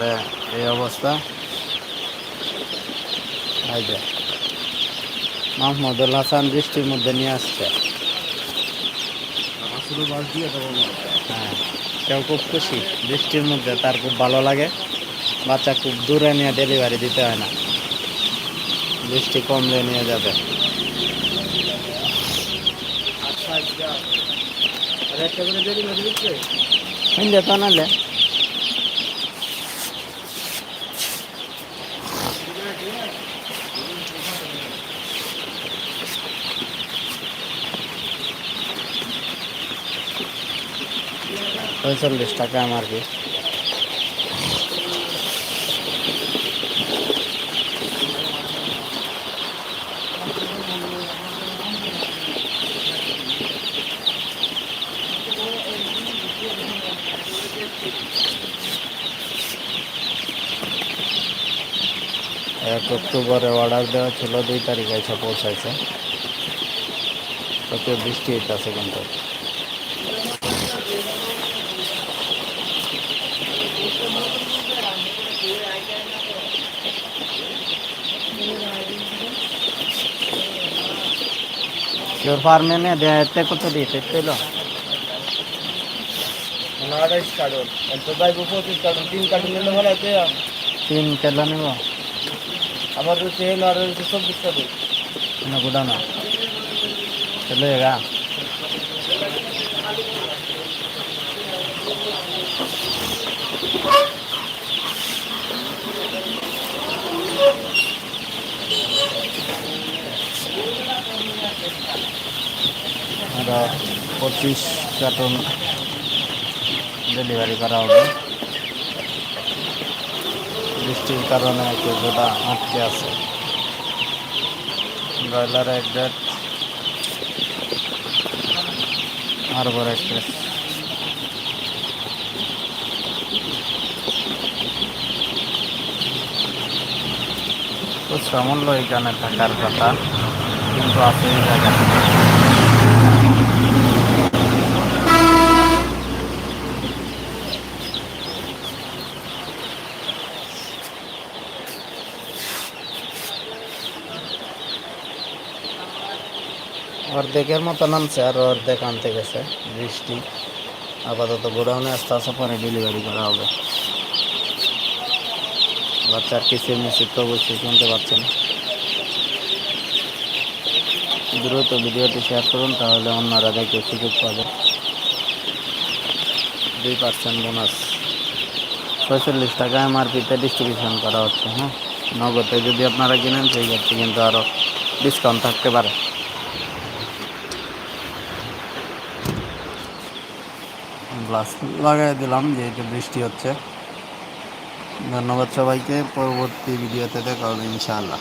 হ্যাঁ, এই অবস্থা। মাহমুদুল হাসান বৃষ্টির মধ্যে নিয়ে আসছে। হ্যাঁ। সেও খুব খুশি। বৃষ্টির মধ্যে তার খুব ভালো লাগে। বাচ্চা খুব দূরে নিয়ে ডেলিভারি দিতে হয় না। বৃষ্টি কমলে নিয়ে যাবে। হিন্দে তো নালে। পঁয়তাল্লিশ টাকা আমার কি এক অক্টোবরে অর্ডার দেওয়া ছিল, দুই তারিখে এসে পৌঁছাইছে। প্রচুর বৃষ্টি হইতেছে কিন্তু। তোর ফার্মে নে দেখতে কত দিতে ছিল তিন কেলা নিব? আমার রয়েছে চব্বিশ কার্টন। না গুডা না চলে গা আরও পঁচিশ কার্টন ডেলিভারি করা হবে। বৃষ্টির কারণে গোটা আটকে আছে। ব্রয়লার এক ডেট হারবার এক্সপ্রেস খুচরা মূল্য এখানে থাকার কথা, কিন্তু আছে অর্ধেকের মতো নামছে আর অর্ধেক আনতে গেছে বৃষ্টি আপাতত গোডাউনে আস্তে আস্তে পরে ডেলিভারি করা হবে বাচ্চার কিসির মিসির তো অবশ্যই শুনতে পাচ্ছেন দ্রুত ভিডিওটি শেয়ার করুন তাহলে অন্যরা দেখে সুযোগ পাবে দুই পার্সেন্ট বোনাস ছয়চল্লিশ টাকা এমআরপিতে ডিস্ট্রিবিউশন করা হচ্ছে হ্যাঁ নগদে যদি আপনারা কিনেন সেই ক্ষেত্রে কিন্তু আরও ডিসকাউন্ট থাকতে পারে গ্লাস লাগাই দিলাম যেহেতু বৃষ্টি হচ্ছে। ধন্যবাদ সবাইকে পরবর্তী ভিডিওতে দেখা হবে ইনশাআল্লাহ।